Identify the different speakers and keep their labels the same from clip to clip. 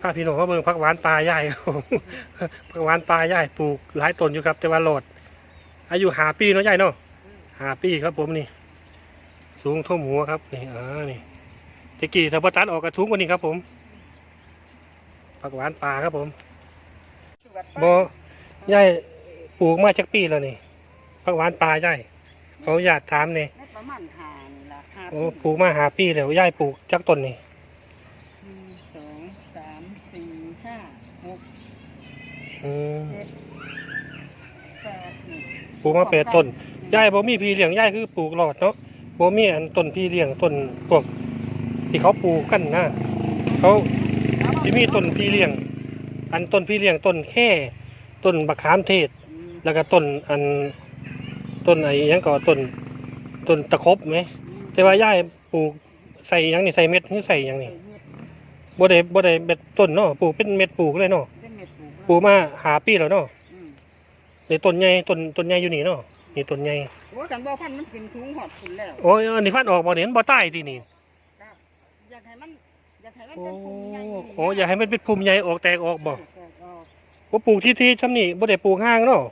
Speaker 1: พาพี่น้องมาเบิ่งผักหวานปลาใหญ่ครับผมผักหวานปลาใหญ่ปลูกหลายต้นอยู่ครับ แต่ว่าโหลด อายุหาปีเนาะใหญ่เนาะหาปีครับผมนี่ สูงท่วมหัวครับนี่อ่านี่ตะกี้ถ้าบ่ตัดออกกระทุ้งกว่านี้ครับ ผมผักหวานปลาครับผมบ่ใหญ่ปลูกมาจากปีแล้วนี่ผักหวานปลาใหญ่เขาอยากถามนี่
Speaker 2: ไม่ประมาณหานี่ละหา
Speaker 1: โอ้ปลูกมาหาปีแล้วใหญ่ปลูกจากต้นนี่
Speaker 2: หนึ่งสองสามสี่ห้าหก
Speaker 1: อืม
Speaker 2: เจ็ดแปดนี่
Speaker 1: ปลูกมาแปดต้นยายบ่มีพี่เลี้ยงยายคือปลูกหลอดเนาะบ่มีอันต้นพี่เลี้ยงต้นพวก ที่เขาปลูกกันนะเขาสิมีต้นพี่เลี้ยง อันต้นพี่เลี้ยงต้นแค่ต้นบักขามเทศ
Speaker 2: อืม
Speaker 1: แล้วก็ต้นอันต้นไอ้หยังก็ต้นต้นตะครบไหม แต่ว่ายายปลูกใส่หยังนี่ใส่เม็ดหรือใส่หยังนี่บ่ได้บ่ได้เม็ดต้นเนาะปลูกเป็นเม็ดปลูกเลยเนาะ
Speaker 2: ป็นเม็ดปลูก
Speaker 1: ปลูกมาหาปีแล้วเนาะ
Speaker 2: อืม
Speaker 1: ในต้นใหญ่ต้นต้นใหญ่อยู่นี่เนาะนี่ต้นใหญ่
Speaker 2: โอ้ยกันบ่พันธุ์มันขึ้นสูงหอดขึ้นแล้ว
Speaker 1: โอ้ยอันนี้ฟันออกบ่เนี่ยมันบ่ใต้ที่นี่
Speaker 2: ครับอยากให้มันอยากให้มัน
Speaker 1: โอ้
Speaker 2: เป็นภูมิใหญ่
Speaker 1: โอ้อยากให้มันเป็นภูมิใหญ่ออกแตกออกบ่
Speaker 2: แตกออก
Speaker 1: บ่ปลูกที่ที่ซำนี่บ่ได้ปลูกห่างเนาะ
Speaker 2: บ่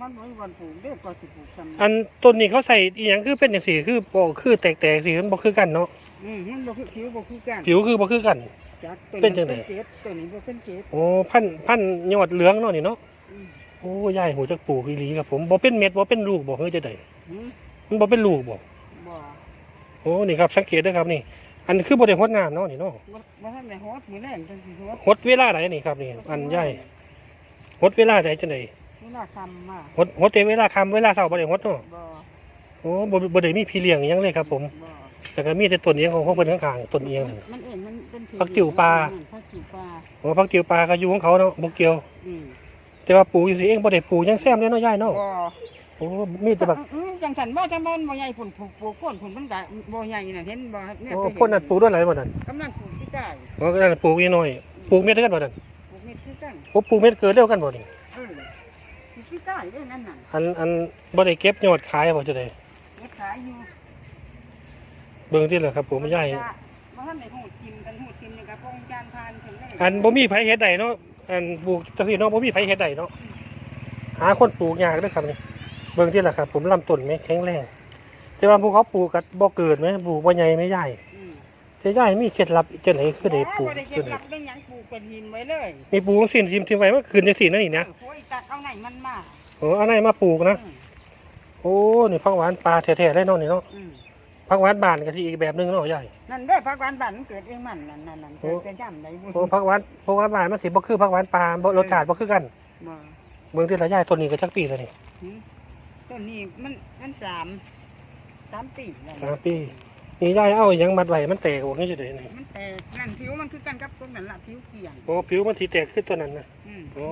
Speaker 2: มันบ่มีวันปลูกเด้อก็สิปลูกซ้ำ
Speaker 1: อันต้นนี้เขาใส่อีหยังคือเป็นจังซี่คือบ่คือแตกๆสิมันบ่คือกันเนาะ
Speaker 2: อืมมันบ่คือผิวบ่คือกัน
Speaker 1: ผิวคือบ่คือกัน
Speaker 2: จากตัว
Speaker 1: เป็นจังได๋
Speaker 2: เจ็ดตัวนี้บ่เป็นเจ็ด
Speaker 1: โอ้พันธุ์พันธุ์ยอดเหลืองเนาะนี่เนาะ
Speaker 2: อืม
Speaker 1: โอ้ยายหูจักปลูกอีหลีครับผมบ่เป็นเม็ดบ่เป็นลูกบ่เฮ้ยจะได้
Speaker 2: หืม
Speaker 1: มันบ่เป็นลูกบ่
Speaker 2: บ่
Speaker 1: โอ้นี่ครับสังเกตเด้อครับนี่ อันคือบ่ได้ฮดน้ำเนาะนี่เนาะ
Speaker 2: บ่บ่ทันได้ฮอดมื้อแรงจังสิฮอด
Speaker 1: ฮดเวลาใดนี่ครับนี่อันยายฮดเวลาใดจังได๋
Speaker 2: เวลาค่ำมา
Speaker 1: ฮดฮดแต่เวลาค่ำเวลาเช้าบ่ได้ฮดเนาะ
Speaker 2: บ่
Speaker 1: โอ้บ่บ่ได้มีพี่เลี้ยงอิหยังเลยครับผม
Speaker 2: บ่
Speaker 1: แต่ก็มีแต่ต้นเอียงของพวกเพิ่นข้างๆต้นเอียง
Speaker 2: มันเองมันเป็นผิ
Speaker 1: ผักติ๋วปลา
Speaker 2: อืมผักติ๋วปลา
Speaker 1: โอ้พักติวปลาก็อยู่ของเขาเนาะบ่เกี่ยว
Speaker 2: อืม
Speaker 1: แต่ว่าปลูกอยู่สิเองบ่ได้ปลูกหยังแซมเลยเนาะยายเนาะ
Speaker 2: บ่
Speaker 1: โอ้มีแต่บัก
Speaker 2: อืมจังสันบ่จังบ่มันบ่ใหญ่ผลปลูกปลูกคนผลมันก็บ่ใหญ่น่ะเห็นบ่เนี่ย
Speaker 1: โอ้
Speaker 2: เคยเห็
Speaker 1: พ่นนั่นปลูกด้วยอะไรบ่นั่น
Speaker 2: กำลังปลูกที่ใต้
Speaker 1: โอ้ก็นั่นปลูกนิดหน่อยปลูกเม็ดเดียวกันบ่นั่น
Speaker 2: ปลูกเม็ดที่ใต้
Speaker 1: โอ้ปลูกเม็ดเกิดเดียวกันบ่นี่
Speaker 2: เอออยู่ ที่ใต้เด้อนั่นน่ะ
Speaker 1: อันอันบ่ได้เก็บยอดขายบ่จะได้
Speaker 2: เฮ็ดขายอยู่
Speaker 1: เบิ่งที่ล่ะครับผมยาย
Speaker 2: บ่ทันได้ฮู้ทิมกันฮู้ทิมนี่ก็ปงจานพานเพิ่นเลย
Speaker 1: อันบ่มีไผเฮ็ดได้เนาะอันปลูกจังซี่เนาะบ่มีไผเฮ็ดได้เนาะหาคนปลูกยากเด้อครับนี่เบิ่งที่ล่ะครับผมลำต้นแม่แข็งแรงแต่ว่าพวกเขาปลูกก็บ่เกิดแม่ปลูกบ่ใหญ่ไม่ใหญ่
Speaker 2: อืม
Speaker 1: แต่ยายมีเคล็ดลับจังไดคือได้ปลูก
Speaker 2: บ่ได้เก็
Speaker 1: คื
Speaker 2: บ
Speaker 1: อ
Speaker 2: ห
Speaker 1: ได้
Speaker 2: ลักเป็นหยังปลูกเป็นหินไว้เลย
Speaker 1: มีปลูกจังซี่ทิมทิมไว้เมื่อคืนจังซี่นั่นนี่นะ
Speaker 2: โอ้ยตัดเอาไหนมันมา
Speaker 1: โอ้อันไหนมาปลูกนะ
Speaker 2: อืม
Speaker 1: โอ้นี่ผักหวานปลาแท้ๆเลยเนาะนี่เนาะ
Speaker 2: อืม
Speaker 1: ผักหวานบานก็สิอีกแบบหนึงเนาะใหญ่
Speaker 2: นั่นเด้อผักหวานบ้านมันเกิดเองมันนั่นนั่นนั่น
Speaker 1: โอ้
Speaker 2: เกิดเป็นจำได้บุญ
Speaker 1: โอ้ผักหวานผักหวานบานมันสิบ่คือผักหวานปลาบ่รสชาติบ่คือกัน
Speaker 2: บ่
Speaker 1: เบิ่งที่ละยายต้นนี้ก็จักปีแล้วนี่
Speaker 2: หืมต้นนี้มันมันสามสามปีแล้ว
Speaker 1: สามปี นี่ยายเอาอิหยังมัดไว้มันแตกออกนี่จะได้นี่
Speaker 2: มันแตกนั่นผิวมันคือกันกับต้นนั่นละผิวเกี่ยง
Speaker 1: โอ้ผิวมันสิแตกขึ้นตัวนั้นนะ
Speaker 2: อืม
Speaker 1: โอ้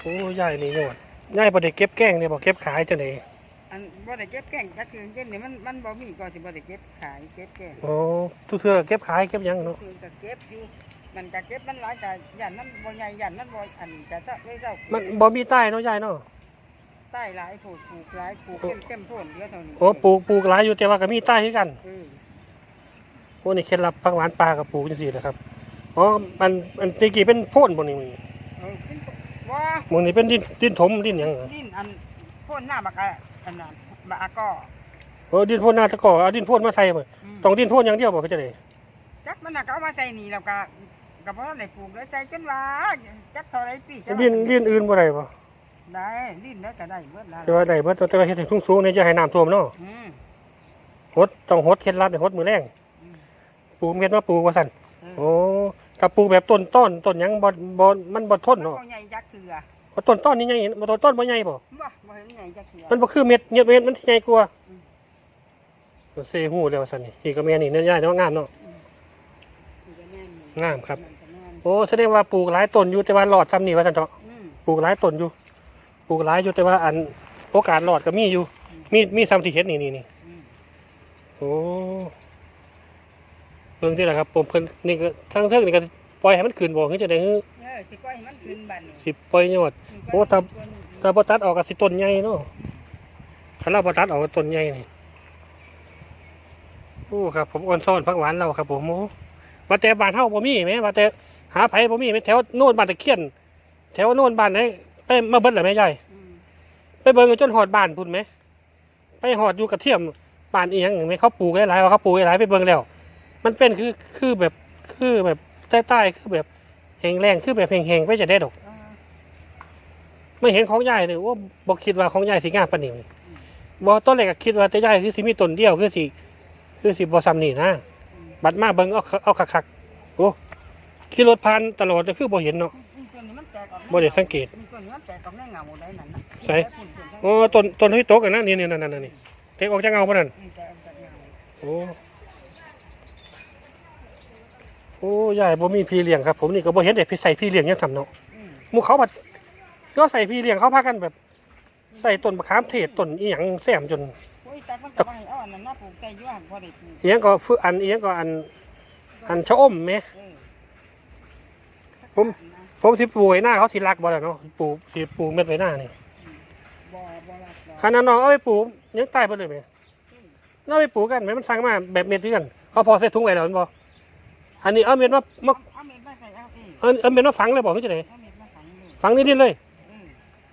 Speaker 1: โอ้ยายนี่ยอดยายบ่ได้เก็บแกล้งเนี่ยบ่เก็บขายจังได๋
Speaker 2: อันบ่ได้เก็บแกงจักคืนเก็บนี่มันมันบ่มีก็สิบ่ได้เก็บขายเก็บแกง
Speaker 1: โอ้ทุกเทื่อเก็บขายเก็บหยังเนาะ
Speaker 2: คือก็เก็บอยู่มันก็เก็บมันหลายก็ยันมันบ่ใหญ่ยันมันบ่อันก็จะเลยเจ้า
Speaker 1: มันบ่มีใต้เนาะยายเนาะ
Speaker 2: ใต้หลายผูกปลูกหลายปลูกเข้มเข้มพ่นเยอะเท่านี้
Speaker 1: โอ้ปลูกปลูกหลายอยู่แต่ว่าก็มีใต้คือกัน
Speaker 2: เออ
Speaker 1: โอ้นี่เคล็ดลับผักหวานปลากับปลูกจังซี่นะครับอ๋อมันมันตะกี้เป็นโพ่นบ่นี่มึง
Speaker 2: เออขึ้นว่า
Speaker 1: มึงนี่เป็นดินดินถมดินหยังเหรอ
Speaker 2: ดินอันพ่นหน้าบักอะอันนั้นบักอะก็
Speaker 1: โอ้ดินโพ่นหน้าตะกอเอาดินโพ่นมาใส่บ่
Speaker 2: อืม
Speaker 1: ต้องดินโพ่นอย่างเดียวบ่เขาจะได้
Speaker 2: จักมันน่ะก็เอามาใส่นี่แล้วก็ก็บ่ได้ปลูกแล้วใส่จนว่าจักเท่าไรปีจัก
Speaker 1: ดินดินอื่นบ่ได้บ่
Speaker 2: ได้ดินได้ก็ได้เบิดแล้ว
Speaker 1: แต่ว่าได้เบิดแต่ว่าเฮ็ดให้สูงๆนี่จะให้น้ำท่วมเนาะ
Speaker 2: อืม
Speaker 1: หดต้องหดเคล็ดลับเนี่ยหดมือแรง
Speaker 2: อืม
Speaker 1: ปลูกเม็ดมาปลูกว่าซั่น
Speaker 2: เออ
Speaker 1: โอ้ถ้าปลูกแบบต้นต้นต้นหยังบ่บ่มันบ่ทน
Speaker 2: มัน
Speaker 1: เนาะ
Speaker 2: บ่ใหญ่จักเถือ
Speaker 1: เพราะต้นต้นนี่ใหญ่บ่ต้นต้นบ่ใหญ่บ่
Speaker 2: บ่บ่เห็นใหญ่จักเถือ
Speaker 1: มันบ่คือเม็ดเม็ดเม็ดมันใหญ่กว่า
Speaker 2: อืม
Speaker 1: เซฮู้แล้วว่าซั่นนี่นี่ก็แม่นี่เนื้อยายเนาะงามเนาะ
Speaker 2: นี่ก็แม่นอยู่
Speaker 1: งามครับ
Speaker 2: นั่นก็แม่น
Speaker 1: โอ้แสดงว่าปลูกหลายต้นอยู่แต่ว่าหลอดซ้ำนี่ว่าซั่นเถาะ
Speaker 2: อืม
Speaker 1: ปลูกหลายต้นอยู่ป ลูกหลายอยู่แต่ว่าอันโอกาสรอดก็มีอยู่ มีมีซ้ำที่เห็นนี่นี่นี่
Speaker 2: อืม
Speaker 1: โอ้เบิ่งที่ละครับ ผมเพิ่นนี่ก็ทั้งเทิงนี่ก็ปล่อยให้มันขึ้นบ่คือจะได้ฮือ
Speaker 2: เออสิปล่อยให้มันขึ้นบัดนี้
Speaker 1: สิปล่อยยอดโอ้ถ้าถ้าบ่ตัดออกก็สิต้นใหญ่เนาะถ้าเราบ่ตัดออกก็ต้นใหญ่นี่โอ้ครับ ผมอ่อนซ่อนผักหวานเราครับ ผมโอ้ว่าแต่บ้านเฮาบ่มีแหมว่าแต่หาไผบ่มีแหมแถวโน่นบ้านตะเคียน แถวโน่นบ้านไหน ไปมาเบิดแล้วแม่ยาย
Speaker 2: อืม
Speaker 1: ไปเบิ่งจนหอดบ้านพุ่นไหม ไปหอดอยู่กระเทียมบ้านอีหยังเห็นไหมเขาปลูกหลายๆว่าเขาปลูกหลายๆไปเบิ่งแล้ว มันเป็นคือคือแบบคือแบบใต้ๆคือแบบแห้งแรงคือแบบแห้งๆไปจะได้ดอก
Speaker 2: เออ
Speaker 1: ไม่เห็นของยายเลยว่าบอกคิดว่าของยายสิงามปานนี้บ่ต้นแรกก็คิดว่าแต่ยายคือสิมีต้นเดียวคือสิคือสิบ่ซ้ำนี่นะ
Speaker 2: อืม
Speaker 1: บัดมาเบิ่งเอาเอาคักๆโอ้ขี่รถผ่านตลอดก็คือบ่เห็นเนาะ บ่ได้สังเกต
Speaker 2: นี่ตัวนี้มันแตกออกในเงาได้นั่นนะ
Speaker 1: ใส่
Speaker 2: แต่ปุ่นส่วนทั้ง
Speaker 1: โอ้ต้นต้นที่โตกันนะนี่นี่นั่นๆนี่เทออกจากเงาบ่นั่น
Speaker 2: นี่แตกออกจากเงา
Speaker 1: โอ้โอ้ยายบ่มีพี่เลี้ยงครับผมนี่ก็บ่เห็นเด็กพี่ใส่พี่เลี้ยงยังทำเนาะ
Speaker 2: อืม
Speaker 1: หมู่เขาบัดก็ใส่พี่เลี้ยงเขาพากันแบบ ใส่ต้นมะขามเทศต้นอีหยังแซมจน
Speaker 2: โอ้ยแต่มันก็บ่ให้เอาอันนั้นนะปลูกใจอยู่หั่นพอได้ปลูก
Speaker 1: อีหยังก็ฝึอันอีหยังก็อัน อันชะอมแหม
Speaker 2: เออ
Speaker 1: ผม ผมสิปลูกไว้หน้าเขาสิรักบ่ล่ะเนาะปลูกสิปลูกเม็ดไว้หน้านี่
Speaker 2: บ่บ่รักบ่
Speaker 1: คันนั้นน้องเอาไปปลูกยังตายไปเลยไหมน้องไปปลูกกันไหมมันสั่งมาแบบเม็ดเดือนเขาพอใส่ถุงไว้แล้วแมันบ่อันนี้เอาเม็ดมามา
Speaker 2: เอาเม็ดมาใส่เอาเอง
Speaker 1: เอาเอาเม็ดมาฝังเลยบอกคือจังได
Speaker 2: เอาเม็ดมาฝังเลย
Speaker 1: ฝังนิดๆเลย
Speaker 2: เออ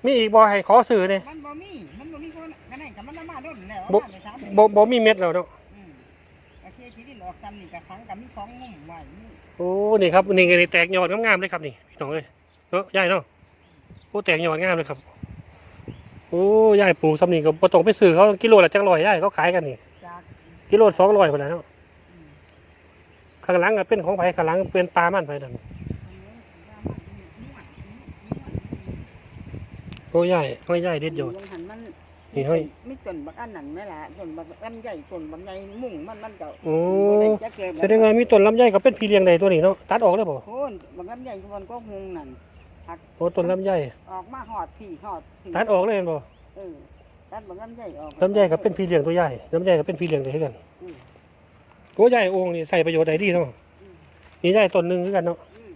Speaker 1: มีอีกบ่ให้ขอซื้อเนี่ย
Speaker 2: มันบ่มีมันบ่มีคนกันไหนกับมันเอามาโดนแล้ว
Speaker 1: บ่
Speaker 2: เอามาไปถาม
Speaker 1: บ่บ่มีเม็ดแล้วเนาะ
Speaker 2: อืมโอเคที่ดินออกกันนี่กับครั้งกับมีของงุ่มไว้นี่
Speaker 1: โอ้นี่ครับนี่ก็นี่แตกยอดงามๆเลยครับนี่พี่น้องเอ้ยเนาะยายเนาะโอ้แตกยอดงามเลยครับโอ้ยายปลูกซ้ำนี่ก็บ่ต้องไปซื้อเขากิโลละจักร้อยยายเขาขายกันนี่
Speaker 2: จาก
Speaker 1: กิโลสองร้อยคนแล้ว
Speaker 2: อืม
Speaker 1: ข้างหลังก็เป็นของไผข้างหลังเป็นปลามันไผนั่น
Speaker 2: อันนี้ว่ามันนวดนวด
Speaker 1: โอ้ยายโอ้ยยายเด็ดยอด
Speaker 2: ลงหันมัน
Speaker 1: นี่เฮ้ย
Speaker 2: มีต้นบักอันนั้นไหมล่ะต้นบักลำใหญ่ต้นบักใหญ่มุ่งมันมันจะ
Speaker 1: โอ้
Speaker 2: บ่ได้จักเกิ
Speaker 1: แสดงว่ามีต้นลำไยก็เป็นพี่เลี้ยงใดตัวนี้เนาะตัดออกเลยบ่
Speaker 2: โคนบักลำใหญ่คนก็งงนั่น
Speaker 1: โอ้ต้นลำไย
Speaker 2: ออกมาหอดพี่หอดพี่
Speaker 1: ตัดออกเลยเห็นบ่
Speaker 2: เออตัดบักลำใหญ่ออก
Speaker 1: ลำไยก็เป็นพี่เลี้ยงตัวใหญ่ลำไยก็เป็นพี่เลี้ยงตัวเท่ากัน
Speaker 2: อืม
Speaker 1: โอ้ใหญ่โองค์นี่ใส่ประโยชน์ใดดีเนาะ
Speaker 2: อืม
Speaker 1: นี่ใหญ่ต้นหนึงคือกันเนาะ
Speaker 2: อืม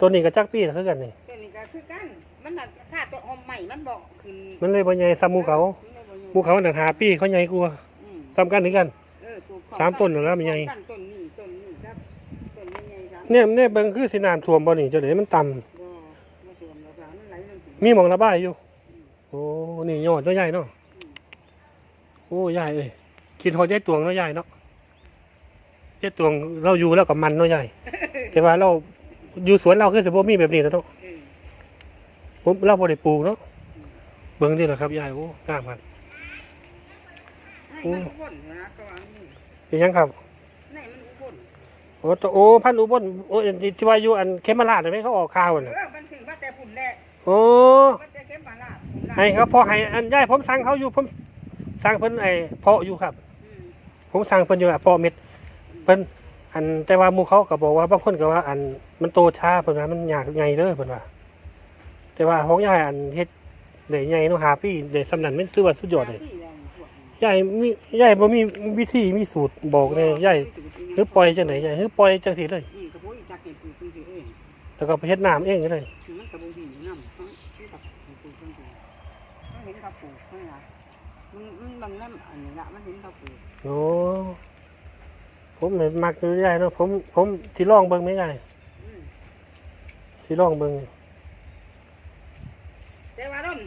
Speaker 1: ต้นนี้ก็จักปีละคือกันนี่
Speaker 2: ตัวนี้ก็คือกัน มันน่ะถ้าตัวอมใหม่มันบอกขึ้น
Speaker 1: มันเลยบ่ใหญ่ซ้ำหมู่เขาหมู่เขาน่ะหาปีเขาใหญ่กว่า
Speaker 2: อืม
Speaker 1: ซ้ำกันคือกัน
Speaker 2: เออปลูกของ
Speaker 1: สามต้นน่ะแล้วมันใหญ่
Speaker 2: กันต้นนี้ต้นนี้ครับต้นนี้ใหญ่ครับ
Speaker 1: เนี่ยเนี่ยเบิ่งคือสิน้ำท่วมบ่นี่จังได๋มันต่ำ
Speaker 2: บ่บ่ท่วมแล้วก็มันไหลลงสิ
Speaker 1: มีหม่องระบายอยู่ โอ้ นี่ยอดตัวใหญ่เนาะ
Speaker 2: อืม
Speaker 1: โอ้ใหญ่เอ้ยคิดฮอดยายตวงเนาะใหญ่เนาะยายตวงเราอยู่แล้วกับมันเนาะใหญ่แต่ว่าเราอยู่สวนเราคือสิบ่มีแบบนี้แล้วเนาะ
Speaker 2: เออ
Speaker 1: ผมเราบ่ได้ปลูกเนาะเบิ่งนี่แหละครับยายโอ้งามครับ
Speaker 2: ให้มันอุบลนะก็ว่านี่
Speaker 1: เป็นหยังครับ
Speaker 2: ให้มันอุบล
Speaker 1: โอ้ตัวโอ้พันธุ์อุบลโอ้อันที่ว่าอยู่อันเขมราชใช่ไหมเขาออกข่าว
Speaker 2: เอ
Speaker 1: น่ะ
Speaker 2: อมันถึงว่าแต่พุ่นแหละ
Speaker 1: โอ้
Speaker 2: มันจะเก็บมาลาดพุ่นลาด
Speaker 1: ให้ครับพอให้อันยายผมสั่งเขาอยู่ผมสั่งเพิ่นไอ้เพาะอยู่ครับ
Speaker 2: อืม
Speaker 1: ผมสั่งเพิ่นอยู่อะเพาะเม็ดเพิ่นอันแต่ว่าหมู่เขาก็บอกว่าบางคนก็ว่า อันมันโตช้าเพิ่นว่ามันยากใหญ่เด้อเพิ่นว่า แต่ว่าของยายอันเฮ็ดได้ใหญ่เนาะหาปีได้สำนันมันถือว่าสุดยอดเลย
Speaker 2: ที่แรงพวกนี้
Speaker 1: ยายมียายบ่มีวิธีมีสูตรบอกเลยยายหรือปล่อยจังไดยายหรือปล่อยจังซี่เลย
Speaker 2: อืมกระโปรงอีจักเก็บปลูกปลูกเอง
Speaker 1: แล้วก็ไปเฮ็ดน้ำเองเลย
Speaker 2: คือมันกระโปรงหินน้ำทั้งที่กับปลูกปลูกปลูกมันเห็นเขาปลูกไม่ละมันมันบางน้ำอันนี้ละมันเห็นเขาปลูก
Speaker 1: โอ้ผมเลยมักอยู่ยายเนาะผมผมสิลองเบิ่งไหมยาย
Speaker 2: อืม
Speaker 1: สิลองเบิ่ง
Speaker 2: แต่ว่าร่น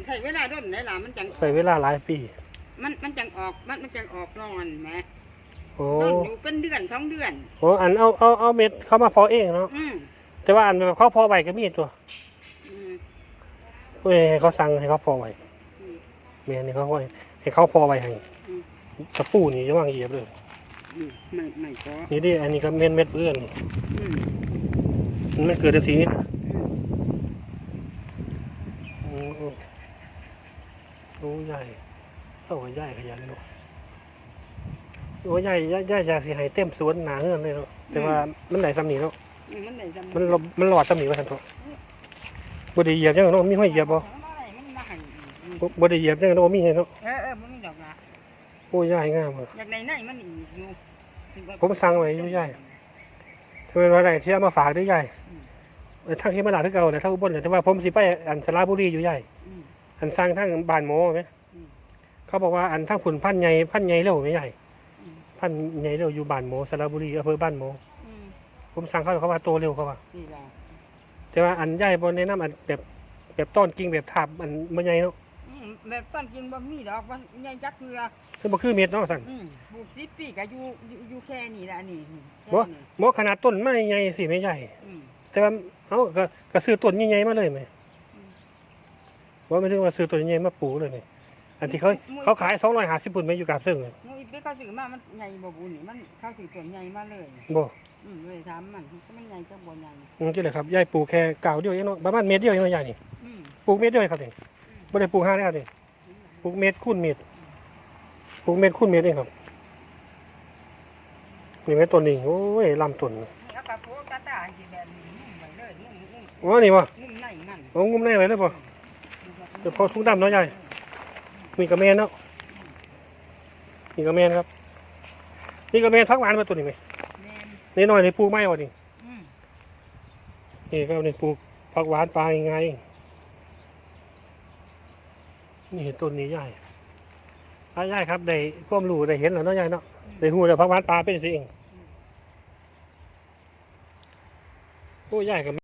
Speaker 2: ใช้เวลาร่นไหนล่ะมันจัง
Speaker 1: ใช้เวลาหลายปี
Speaker 2: มันมันจังออกมันมันจังออกนอนแหม
Speaker 1: โอ้
Speaker 2: ร่นอยู่เป็นเดือนสองเดือน
Speaker 1: โอ้อันเอาเอาเอาเม็ดเข้ามาเพาะเองเนาะ
Speaker 2: อืม
Speaker 1: แต่ว่าอันแบบเขาเพาะไว้ก็มีตัว
Speaker 2: อืม
Speaker 1: เอ้ยให้เขาสั่งให้เขาเพาะไว้
Speaker 2: อืม
Speaker 1: แม่นี่เขาให้ให้เขาเพาะไว้ให้
Speaker 2: อืม
Speaker 1: ตะปูนี่อย่าวางเหยียบเลย
Speaker 2: อืมไม่ไม่ก็
Speaker 1: นี่ดิอันนี้ก็เม็ดเม็ดเพื่อนนี่
Speaker 2: อืม
Speaker 1: มันเกิดจากสีนี้นะ
Speaker 2: อืม
Speaker 1: โอ้โห โอ้ใหญ่โอ้ใหญ่ขยันเนาะโอ้ใหญ่ใหญ่จากสีให้เต็มสวนหนาเฮือนเลยเนาะแต่ว่ามันไหนซ้ำนีเนาะ
Speaker 2: อืมมันได้จำ
Speaker 1: มันหลบมันหลอดซ้ำนีว่าทันตัวบไดีเหยียบยังเนาะมีห้อยเหยียบบ่
Speaker 2: มันมาให้อืม
Speaker 1: บไดีเหยียบยังเนาะมีให้เนาะ
Speaker 2: เออเออมันมีดอกละ
Speaker 1: โอ้ใหญ่งามอะ
Speaker 2: อยากในไหนมันอีกอยู่
Speaker 1: ผมสั่งไว้อยู่ใหญ่ถ้าเป็นว่าไหนที่เอามาฝากได้ใหญ่เออทางที่มาลาดที่เก่าแต่ถ้าอุบลเนี่ยแต่ว่าผมสิไปอันสระบุรีอยู่ใหญ่
Speaker 2: อืม
Speaker 1: อันสร้างทั้งบ้านโมไหม
Speaker 2: อืม
Speaker 1: เขาบอกว่าอันทั้งผุนพันใหญ่พันใหญ่เร็วไม่ใหญ่
Speaker 2: อืม
Speaker 1: พันใหญ่เร็วอยู่บ้านโมสระบุรีอำเภอบ้านโม
Speaker 2: อืม
Speaker 1: ผมสั่งเขาเขาว่าโตเร็วเขาว่า
Speaker 2: นี่แหละ
Speaker 1: แต่ว่าอันใหญ่บนในน้ำอันแบบแบบต้นกิ่งแบบถาบอันมันใหญ่เนาะ
Speaker 2: อืมแบบต้นจริงบ่มีดอกว่าใหญ่จักเทือ
Speaker 1: คือบ่คือเม็ดเนาะสั่น
Speaker 2: อืมปลูกสิบปีก็อยู่อยู่อยู่แค่นี้แหละนี่แค่
Speaker 1: บ่
Speaker 2: นี้
Speaker 1: บ่ขนาดต้นไม้ใหญ่สิไม่ใหญ่
Speaker 2: อืม
Speaker 1: แต่ว่าเอ้าก็ก็ซื้อต้นใหญ่ๆมาเลยไหม
Speaker 2: อืม
Speaker 1: ว่าไม่ถึงว่าซื้อต้นใหญ่ๆมาปลูกเลยไหมอันที่เขาเขาขาย250ปุ่นไหมอยู่กับซึ่งเลย
Speaker 2: หมูอีเป๊กก็ซื้อมามันใหญ่บ่บุญนี่มันเข้าถือต้นใหญ่มาเลย
Speaker 1: บ่
Speaker 2: อืมเลยถามมันก็มันใหญ่จักบ่ใหญ่
Speaker 1: อืมที่เลยครับยายปลูกแค่กาวเดียวเองเนาะประมาณเม็ดเดียวเองเนาะยายนี่
Speaker 2: อืม
Speaker 1: ปลูกเม็ดเดียวเองครับนี่บ่ได้ปลูกห้าได้ครับนี่ปลูกเม็ดคูณเม็ดปลูกเม็ดคูณเม็ดเองครับนี่แม่ต้นนี้โอ้ยลำต้น
Speaker 2: แล้วก็โพกระตาสิแบบนี้นุ่มไปเลยนุ่มนุ่ม
Speaker 1: อ๋อนี่บ่
Speaker 2: นุ่มในมัน
Speaker 1: เอางุ้มแน่เลยได้ป่ะเดี๋ยวพอทุกดำเนาะยายมีกระเมนเนาะ มีกระเมนครับ นี่กระเมนพักหวานมาตัวนี้ไหม
Speaker 2: แม่น
Speaker 1: นี่หน่อยนี่ปลูกไม้วะนี่
Speaker 2: อืม
Speaker 1: นี่ครับนี่ปลูกพักหวานปลายังไง นี่เห็นต้นนี้ใหญ่อะยายครับได้ความรู้ได้เห็นแล้วเนาะยายเนาะได้หูแล้วพักหวานปลาเป็นสิเองโอ้ยายกับ